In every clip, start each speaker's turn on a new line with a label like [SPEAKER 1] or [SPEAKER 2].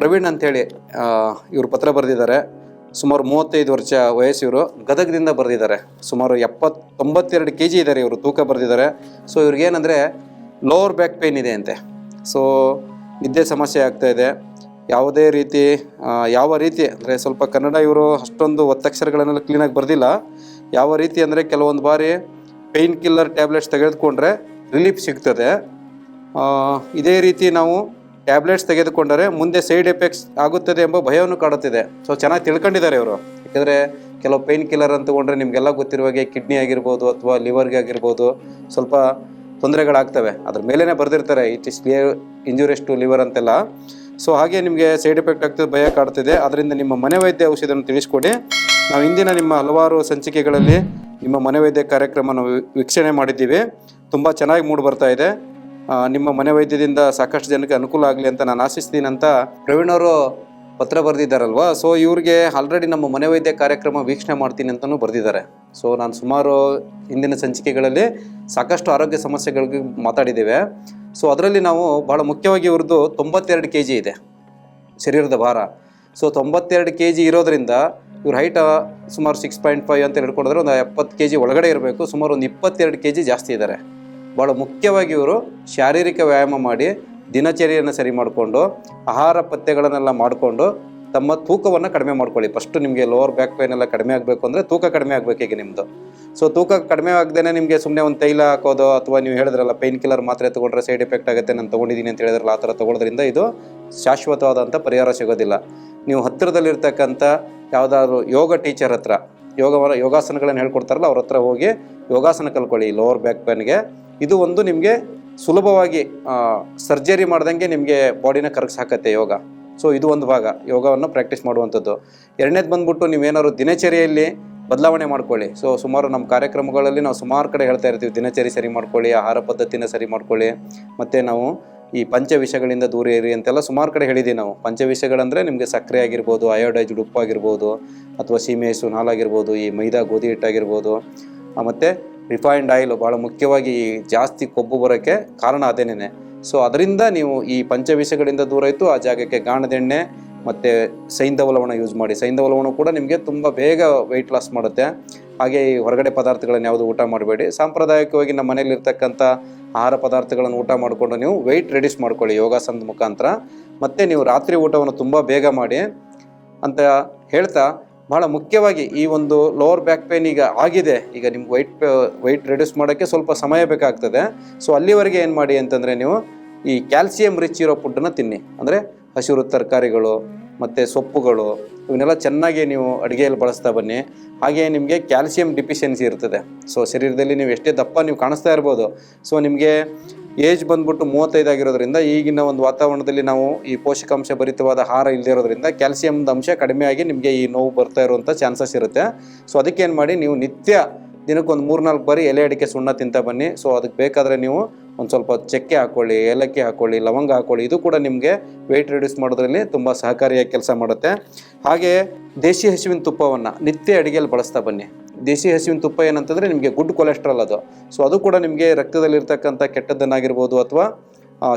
[SPEAKER 1] ಪ್ರವೀಣ್ ಅಂತೇಳಿ ಇವರು ಪತ್ರ ಬರೆದಿದ್ದಾರೆ. ಸುಮಾರು ಮೂವತ್ತೈದು ವರ್ಷ ವಯಸ್ಸು ಇವರು ಗದಗದಿಂದ ಬರೆದಿದ್ದಾರೆ. ಸುಮಾರು ಎಪ್ಪತ್ತು ತೊಂಬತ್ತೆರಡು ಕೆ ಜಿ ಇದ್ದಾರೆ ಇವರು ತೂಕ ಬರೆದಿದ್ದಾರೆ. ಸೊ ಇವ್ರಿಗೇನೆಂದರೆ ಲೋವರ್ ಬ್ಯಾಕ್ ಪೇನ್ ಇದೆ ಅಂತೆ. ಸೊ ನಿದ್ದೆ ಸಮಸ್ಯೆ ಆಗ್ತಾ ಇದೆ. ಯಾವುದೇ ರೀತಿ ಯಾವ ರೀತಿ, ಅಂದರೆ ಸ್ವಲ್ಪ ಕನ್ನಡ ಇವರು ಅಷ್ಟೊಂದು ಒತ್ತಕ್ಷರಗಳನ್ನೆಲ್ಲ ಕ್ಲೀನಾಗಿ ಬರೆದಿಲ್ಲ. ಯಾವ ರೀತಿ ಅಂದರೆ ಕೆಲವೊಂದು ಬಾರಿ ಪೇಯ್ನ್ ಕಿಲ್ಲರ್ ಟ್ಯಾಬ್ಲೆಟ್ಸ್ ತೆಗೆದುಕೊಂಡ್ರೆ ರಿಲೀಫ್ ಸಿಗ್ತದೆ. ಇದೇ ರೀತಿ ನಾವು ಟ್ಯಾಬ್ಲೆಟ್ಸ್ ತೆಗೆದುಕೊಂಡರೆ ಮುಂದೆ ಸೈಡ್ ಎಫೆಕ್ಟ್ಸ್ ಆಗುತ್ತದೆ ಎಂಬ ಭಯವನ್ನು ಕಾಡುತ್ತಿದೆ. ಸೊ ಚೆನ್ನಾಗಿ ತಿಳ್ಕೊಂಡಿದ್ದಾರೆ ಇವರು. ಯಾಕಂದರೆ ಕೆಲವು ಪೈನ್ ಕಿಲ್ಲರ್ ಅಂತ ತಗೊಂಡ್ರೆ ನಿಮಗೆಲ್ಲ ಗೊತ್ತಿರುವ ಹಾಗೆ ಕಿಡ್ನಿ ಆಗಿರ್ಬೋದು ಅಥವಾ ಲಿವರ್ಗೆ ಆಗಿರ್ಬೋದು ಸ್ವಲ್ಪ ತೊಂದರೆಗಳಾಗ್ತವೆ. ಅದ್ರ ಮೇಲೇ ಬರೆದಿರ್ತಾರೆ. It is clear injuries to liver ಅಂತೆಲ್ಲ. ಸೊ ಹಾಗೆ ನಿಮಗೆ ಸೈಡ್ ಎಫೆಕ್ಟ್ ಆಗ್ತದೆ, ಭಯ ಕಾಡ್ತಿದೆ ಅದರಿಂದ ನಿಮ್ಮ ಮನೆ ವೈದ್ಯ ಔಷಧಿಯನ್ನು ತಿಳಿಸ್ಕೊಡಿ. ನಾವು ಇಂದಿನ ನಿಮ್ಮ ಹಲವಾರು ಸಂಚಿಕೆಗಳಲ್ಲಿ ನಿಮ್ಮ ಮನೆ ವೈದ್ಯ ಕಾರ್ಯಕ್ರಮನ ವಿ- ವೀಕ್ಷಣೆ ಮಾಡಿದ್ದೀವಿ. ತುಂಬ ಚೆನ್ನಾಗಿ ಮೂಡಿ ಬರ್ತಾ ಇದೆ. ನಿಮ್ಮ ಮನೆ ವೈದ್ಯದಿಂದ ಸಾಕಷ್ಟು ಜನಕ್ಕೆ ಅನುಕೂಲ ಆಗಲಿ ಅಂತ ನಾನು ಆಶಿಸ್ತೀನಿ ಅಂತ ಪ್ರವೀಣ್ ಅವರು ಪತ್ರ ಬರೆದಿದ್ದಾರಲ್ವಾ? ಸೊ ಇವ್ರಿಗೆ ಆಲ್ರೆಡಿ ನಮ್ಮ ಮನೆ ವೈದ್ಯ ಕಾರ್ಯಕ್ರಮ ವೀಕ್ಷಣೆ ಮಾಡ್ತೀನಿ ಅಂತಲೂ ಬರೆದಿದ್ದಾರೆ. ಸೊ ನಾನು ಸುಮಾರು ಹಿಂದಿನ ಸಂಚಿಕೆಗಳಲ್ಲಿ ಸಾಕಷ್ಟು ಆರೋಗ್ಯ ಸಮಸ್ಯೆಗಳಿಗೆ ಮಾತಾಡಿದ್ದೇವೆ. ಸೊ ಅದರಲ್ಲಿ ನಾವು ಭಾಳ ಮುಖ್ಯವಾಗಿ ಇವ್ರದ್ದು ತೊಂಬತ್ತೆರಡು ಕೆ ಜಿ ಇದೆ, ಶರೀರದ ಭಾರ. ಸೊ ತೊಂಬತ್ತೆರಡು ಕೆ ಜಿ ಇರೋದ್ರಿಂದ ಇವ್ರ ಹೈಟ್ ಸುಮಾರು ಸಿಕ್ಸ್ ಪಾಯಿಂಟ್ ಫೈವ್ ಅಂತ ಹಿಡ್ಕೊಂಡ್ರೆ ಒಂದು ಎಪ್ಪತ್ತು ಕೆ ಜಿ ಒಳಗಡೆ ಇರಬೇಕು. ಸುಮಾರು ಒಂದು ಇಪ್ಪತ್ತೆರಡು ಕೆ ಜಿ ಜಾಸ್ತಿ ಇದ್ದಾರೆ. ಭಾಳ ಮುಖ್ಯವಾಗಿ ಇವರು ಶಾರೀರಿಕ ವ್ಯಾಯಾಮ ಮಾಡಿ ದಿನಚರಿಯನ್ನು ಸರಿ ಮಾಡಿಕೊಂಡು, ಆಹಾರ ಪಥ್ಯಗಳನ್ನೆಲ್ಲ ಮಾಡಿಕೊಂಡು ತಮ್ಮ ತೂಕವನ್ನು ಕಡಿಮೆ ಮಾಡ್ಕೊಳ್ಳಿ. ಫಸ್ಟು ನಿಮಗೆ ಲೋವರ್ ಬ್ಯಾಕ್ ಪೇನ್ ಎಲ್ಲ ಕಡಿಮೆ ಆಗಬೇಕು ಅಂದರೆ ತೂಕ ಕಡಿಮೆ ಆಗಬೇಕು ಈಗ ನಿಮ್ಮದು ಸೊ ತೂಕ ಕಡಿಮೆ ಆಗದೇನೆ ನಿಮಗೆ ಸುಮ್ಮನೆ ಒಂದು ತೈಲ ಹಾಕೋದು ಅಥವಾ ನೀವು ಹೇಳಿದ್ರಲ್ಲ ಪೈನ್ ಕಿಲ್ಲರ್ ಮಾತ್ರೆ ತೊಗೊಂಡ್ರೆ ಸೈಡ್ ಎಫೆಕ್ಟ್ ಆಗುತ್ತೆ, ನಾನು ತೊಗೊಂಡಿದ್ದೀನಿ ಅಂತ ಹೇಳಿದ್ರಲ್ಲ ಆ ಥರ ತೊಗೊಳೋದ್ರಿಂದ ಇದು ಶಾಶ್ವತವಾದಂಥ ಪರಿಹಾರ ಸಿಗೋದಿಲ್ಲ. ನೀವು ಹತ್ತಿರದಲ್ಲಿರ್ತಕ್ಕಂಥ ಯಾವುದಾದ್ರು ಯೋಗ ಟೀಚರ್ ಹತ್ರ ಯೋಗ ಯೋಗಾಸನಗಳನ್ನು ಹೇಳ್ಕೊಡ್ತಾರಲ್ಲ ಅವ್ರ ಹತ್ರ ಹೋಗಿ ಯೋಗಾಸನ ಕಲ್ಕೊಳ್ಳಿ ಲೋವರ್ ಬ್ಯಾಕ್ ಪೇನ್ಗೆ ಇದು ಒಂದು ನಿಮಗೆ ಸುಲಭವಾಗಿ ಸರ್ಜರಿ ಮಾಡ್ದಂಗೆ ನಿಮಗೆ ಬಾಡಿನ ಕರಗಿಸಾಕತ್ತೆ ಯೋಗ. ಸೊ ಇದು ಒಂದು ಭಾಗ, ಯೋಗವನ್ನು ಪ್ರಾಕ್ಟೀಸ್ ಮಾಡುವಂಥದ್ದು. ಎರಡನೇದು ಬಂದ್ಬಿಟ್ಟು ನೀವೇನಾದ್ರು ದಿನಚರಿಯಲ್ಲಿ ಬದಲಾವಣೆ ಮಾಡ್ಕೊಳ್ಳಿ. ಸೊ ಸುಮಾರು ನಮ್ಮ ಕಾರ್ಯಕ್ರಮಗಳಲ್ಲಿ ನಾವು ಸುಮಾರು ಕಡೆ ಹೇಳ್ತಾ ಇರ್ತೀವಿ, ದಿನಚರಿ ಸರಿ ಮಾಡ್ಕೊಳ್ಳಿ, ಆಹಾರ ಪದ್ಧತಿನ ಸರಿ ಮಾಡ್ಕೊಳ್ಳಿ. ಮತ್ತು ನಾವು ಈ ಪಂಚ ವಿಷಗಳಿಂದ ದೂರ ಇರಿ ಅಂತೆಲ್ಲ ಸುಮಾರು ಕಡೆ ಹೇಳಿದ್ದೀವಿ ನಾವು. ಪಂಚ ವಿಷಯಗಳಂದರೆ ನಿಮಗೆ ಸಕ್ಕರೆ ಆಗಿರ್ಬೋದು ಅಯೋಡೈಜ್ಡ್ ಉಪ್ಪು ಆಗಿರ್ಬೋದು, ಅಥವಾ ಸೀಮೆ ಹಸು ಹಾಲಾಗಿರ್ಬೋದು, ಈ ಮೈದಾ ಗೋಧಿ ಹಿಟ್ಟಾಗಿರ್ಬೋದು. ಮತ್ತು ರಿಫೈನ್ಡ್ ಆಯಿಲ್ ಭಾಳ ಮುಖ್ಯವಾಗಿ ಜಾಸ್ತಿ ಕೊಬ್ಬು ಬರೋಕ್ಕೆ ಕಾರಣ ಅದೇನೇ ಸೊ ಅದರಿಂದ ನೀವು ಈ ಪಂಚವಿಷಗಳಿಂದ ದೂರ ಇತ್ತು ಆ ಜಾಗಕ್ಕೆ ಗಾಣದೆಣ್ಣೆ ಮತ್ತು ಲವಣ ಯೂಸ್ ಮಾಡಿ. ಸೈಂಧವ ಲವಣ ಕೂಡ ನಿಮಗೆ ತುಂಬ ಬೇಗ ವೆಯ್ಟ್ ಲಾಸ್ ಮಾಡುತ್ತೆ. ಹಾಗೆ ಈ ಹೊರಗಡೆ ಪದಾರ್ಥಗಳನ್ನು ಯಾವುದು ಊಟ ಮಾಡಬೇಡಿ. ಸಾಂಪ್ರದಾಯಿಕವಾಗಿ ನಮ್ಮ ಮನೇಲಿರ್ತಕ್ಕಂಥ ಆಹಾರ ಪದಾರ್ಥಗಳನ್ನು ಊಟ ಮಾಡಿಕೊಂಡು ನೀವು ವೆಯ್ಟ್ ರೆಡ್ಯೂಸ್ ಮಾಡ್ಕೊಳ್ಳಿ ಯೋಗಾಸನದ ಮುಖಾಂತರ. ಮತ್ತು ನೀವು ರಾತ್ರಿ ಊಟವನ್ನು ತುಂಬ ಬೇಗ ಮಾಡಿ ಅಂತ ಹೇಳ್ತಾ ಬಹಳ ಮುಖ್ಯವಾಗಿ ಈ ಒಂದು ಲೋವರ್ ಬ್ಯಾಕ್ ಪೇನ್ ಈಗ ಆಗಿದೆ. ಈಗ ನಿಮ್ಗೆ ವೈಟ್ ವೈಟ್ ರೆಡ್ಯೂಸ್ ಮಾಡೋಕ್ಕೆ ಸ್ವಲ್ಪ ಸಮಯ ಬೇಕಾಗ್ತದೆ. ಸೊ ಅಲ್ಲಿವರೆಗೆ ಏನು ಮಾಡಿ ಅಂತಂದರೆ ನೀವು ಈ ಕ್ಯಾಲ್ಸಿಯಂ ರಿಚ್ ಇರೋ ಫುಡ್ಡನ್ನು ತಿನ್ನಿ. ಅಂದರೆ ಹಸಿರು ತರಕಾರಿಗಳು, ಮತ್ತು ಸೊಪ್ಪುಗಳು, ಇವನ್ನೆಲ್ಲ ಚೆನ್ನಾಗಿ ನೀವು ಅಡುಗೆಯಲ್ಲಿ ಬಳಸ್ತಾ ಬನ್ನಿ. ಹಾಗೆ ನಿಮಗೆ ಕ್ಯಾಲ್ಸಿಯಂ ಡಿಫಿಷಿಯನ್ಸಿ ಇರ್ತದೆ. ಸೊ ಶರೀರದಲ್ಲಿ ನೀವು ಎಷ್ಟೇ ದಪ್ಪ ನೀವು ಕಾಣಿಸ್ತಾ ಇರ್ಬೋದು. ಸೊ ನಿಮಗೆ ಏಜ್ ಬಂದ್ಬಿಟ್ಟು ಮೂವತ್ತೈದು ಆಗಿರೋದ್ರಿಂದ ಈಗಿನ ಒಂದು ವಾತಾವರಣದಲ್ಲಿ ನಾವು ಈ ಪೋಷಕಾಂಶ ಭರಿತವಾದ ಆಹಾರ ಇರೋದ್ರಿಂದ ಕ್ಯಾಲ್ಸಿಯಂದ ಅಂಶ ಆಗಿ ನಿಮಗೆ ಈ ನೋವು ಬರ್ತಾ ಇರುವಂಥ ಚಾನ್ಸಸ್ ಇರುತ್ತೆ. ಸೊ ಅದಕ್ಕೆ ಏನು ಮಾಡಿ ನೀವು ನಿತ್ಯ ದಿನಕ್ಕೊಂದು ಮೂರ್ನಾಲ್ಕು ಬಾರಿ ಎಲೆ ಅಡಿಕೆ ಸುಣ್ಣ ತಿಂತ ಬನ್ನಿ. ಸೊ ಅದಕ್ಕೆ ಬೇಕಾದರೆ ನೀವು ಒಂದು ಸ್ವಲ್ಪ ಚಕ್ಕೆ ಹಾಕ್ಕೊಳ್ಳಿ ಏಲಕ್ಕಿ ಹಾಕ್ಕೊಳ್ಳಿ ಲವಂಗ ಹಾಕ್ಕೊಳ್ಳಿ ಇದು ಕೂಡ ನಿಮಗೆ ವೆಯ್ಟ್ ರಿಡ್ಯೂಸ್ ಮಾಡೋದ್ರಲ್ಲಿ ತುಂಬ ಸಹಕಾರಿಯಾಗಿ ಕೆಲಸ ಮಾಡುತ್ತೆ. ಹಾಗೆ ದೇಶಿ ಹಸುವಿನ ತುಪ್ಪವನ್ನು ನಿತ್ಯ ಅಡಿಗೆಯಲ್ಲಿ ಬಳಸ್ತಾ ಬನ್ನಿ. ದೇಶಿ ಹಸುವಿನ ತುಪ್ಪ ಏನಂತಂದರೆ ನಿಮಗೆ ಗುಡ್ ಕೊಲೆಸ್ಟ್ರಾಲ್ ಅದು. ಸೊ ಅದು ಕೂಡ ನಿಮಗೆ ರಕ್ತದಲ್ಲಿರ್ತಕ್ಕಂಥ ಕೆಟ್ಟದ್ದನ್ನಾಗಿರ್ಬೋದು ಅಥವಾ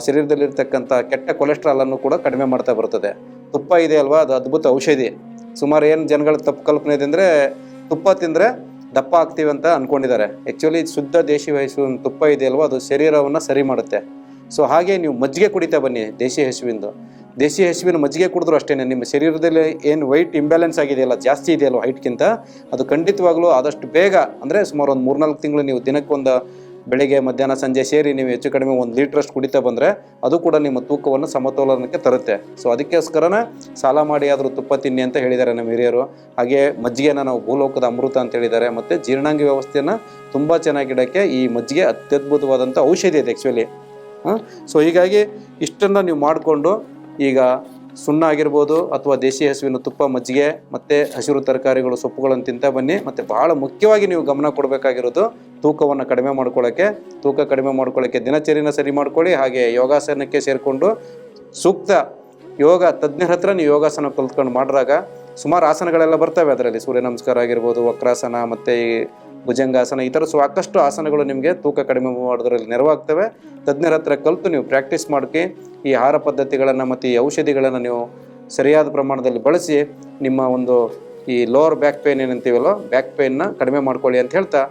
[SPEAKER 1] ಶರೀರದಲ್ಲಿರ್ತಕ್ಕಂಥ ಕೆಟ್ಟ ಕೊಲೆಸ್ಟ್ರಾಲನ್ನು ಕೂಡ ಕಡಿಮೆ ಮಾಡ್ತಾ ಬರ್ತದೆ. ತುಪ್ಪ ಇದೆ ಅಲ್ವಾ? ಅದು ಅದ್ಭುತ ಔಷಧಿ. ಸುಮಾರು ಏನು ಜನಗಳ ತಪ್ಪು ಕಲ್ಪನೆ ಇದೆ ಅಂದರೆ, ತುಪ್ಪ ತಿಂದರೆ ದಪ್ಪ ಆಗ್ತೀವಿ ಅಂತ ಅಂದ್ಕೊಂಡಿದ್ದಾರೆ ಆ್ಯಕ್ಚುಲಿ ಶುದ್ಧ ದೇಶಿ ಹಸುವಿನ ತುಪ್ಪ ಇದೆ ಅಲ್ವಾ? ಅದು ಶರೀರವನ್ನು ಸರಿ ಮಾಡುತ್ತೆ. ಸೊ ಹಾಗೆ ನೀವು ಮಜ್ಜಿಗೆ ಕುಡಿತಾ ಬನ್ನಿ ದೇಶಿ ಹಸುವಿಂದು. ದೇಶಿ ಹಸುವಿನ ಮಜ್ಜಿಗೆ ಕುಡಿದ್ರು ಅಷ್ಟೇ ನಿಮ್ಮ ಶರೀರದಲ್ಲಿ ಏನು ವೈಟ್ ಇಂಬ್ಯಾಲೆನ್ಸ್ ಆಗಿದೆಯಲ್ಲ, ಜಾಸ್ತಿ ಇದೆಯಲ್ಲ ಹೈಟ್ಗಿಂತ ಅದು ಖಂಡಿತವಾಗ್ಲೂ ಆದಷ್ಟು ಬೇಗ, ಅಂದರೆ ಸುಮಾರು ಒಂದು ಮೂರ್ನಾಲ್ಕು ತಿಂಗಳು ನೀವು ದಿನಕ್ಕೊಂದು ಬೆಳಿಗ್ಗೆ, ಮಧ್ಯಾಹ್ನ, ಸಂಜೆ ಸೇರಿ ನೀವು ಹೆಚ್ಚು ಕಡಿಮೆ ಒಂದು ಲೀಟ್ರಷ್ಟು ಕುಡಿತಾ ಬಂದರೆ, ಅದು ಕೂಡ ನಿಮ್ಮ ತೂಕವನ್ನು ಸಮತೋಲನಕ್ಕೆ ತರುತ್ತೆ. ಸೊ ಅದಕ್ಕೋಸ್ಕರನೇ ಸಾಲ ಮಾಡಿ ಆದರೂ ತುಪ್ಪ ತಿನ್ನಿ ಅಂತ ಹೇಳಿದ್ದಾರೆ ನಮ್ಮ ಹಿರಿಯರು. ಹಾಗೆ ಮಜ್ಜಿಗೆನ ನಾವು ಭೂಲೋಕದ ಅಮೃತ ಅಂತ ಹೇಳಿದ್ದಾರೆ. ಮತ್ತು ಜೀರ್ಣಾಂಗ ವ್ಯವಸ್ಥೆಯನ್ನು ತುಂಬ ಚೆನ್ನಾಗಿಡೋಕ್ಕೆ ಈ ಮಜ್ಜಿಗೆ ಅತ್ಯದ್ಭುತವಾದಂಥ ಔಷಧಿ ಇದೆ ಆ್ಯಕ್ಚುಲಿ ಹಾಂ? ಸೊ ಹೀಗಾಗಿ ಇಷ್ಟನ್ನು ನೀವು ಮಾಡಿಕೊಂಡು ಈಗ ಸುಣ್ಣ ಆಗಿರ್ಬೋದು ಅಥವಾ ದೇಶಿ ಹಸುವಿನ ತುಪ್ಪ, ಮಜ್ಜಿಗೆ, ಮತ್ತು ಹಸಿರು ತರಕಾರಿಗಳು, ಸೊಪ್ಪುಗಳನ್ನು ತಿಂತಾ ಬನ್ನಿ. ಮತ್ತು ಭಾಳ ಮುಖ್ಯವಾಗಿ ನೀವು ಗಮನ ಕೊಡಬೇಕಾಗಿರೋದು ತೂಕವನ್ನು ಕಡಿಮೆ ಮಾಡ್ಕೊಳ್ಳೋಕ್ಕೆ ತೂಕ ಕಡಿಮೆ ಮಾಡ್ಕೊಳ್ಳೋಕ್ಕೆ ದಿನಚರಿನ ಸರಿ ಮಾಡ್ಕೊಳ್ಳಿ, ಹಾಗೆ ಯೋಗಾಸನಕ್ಕೆ ಸೇರಿಕೊಂಡು ಸೂಕ್ತ ಯೋಗ ತಜ್ಞರ ಹತ್ರ ನೀವು ಯೋಗಾಸನ ಕಲ್ತ್ಕೊಂಡು ಮಾಡಿದಾಗ ಸುಮಾರು ಆಸನಗಳೆಲ್ಲ ಬರ್ತವೆ. ಅದರಲ್ಲಿ ಸೂರ್ಯ ನಮಸ್ಕಾರ ಆಗಿರ್ಬೋದು, ವಕ್ರಾಸನ, ಮತ್ತು ಈ ಭುಜಂಗಾಸನ, ಈ ಥರ ಸಾಕಷ್ಟು ಆಸನಗಳು ನಿಮಗೆ ತೂಕ ಕಡಿಮೆ ಮಾಡೋದ್ರಲ್ಲಿ ನೆರವಾಗ್ತವೆ. ತಜ್ಞರ ಹತ್ರ ಕಲಿತು ನೀವು ಪ್ರಾಕ್ಟೀಸ್ ಮಾಡೋಕ್ಕೆ ಈ ಆಹಾರ ಪದ್ಧತಿಗಳನ್ನು ಮತ್ತು ಈ ಔಷಧಿಗಳನ್ನು ನೀವು ಸರಿಯಾದ ಪ್ರಮಾಣದಲ್ಲಿ ಬಳಸಿ, ನಿಮ್ಮ ಒಂದು ಈ ಲೋವರ್ ಬ್ಯಾಕ್ ಪೇನ್ ಏನಂತೀವಲ್ಲೋ, ಬ್ಯಾಕ್ ಪೇನ್ನ ಕಡಿಮೆ ಮಾಡ್ಕೊಳ್ಳಿ ಅಂತ ಹೇಳ್ತಾ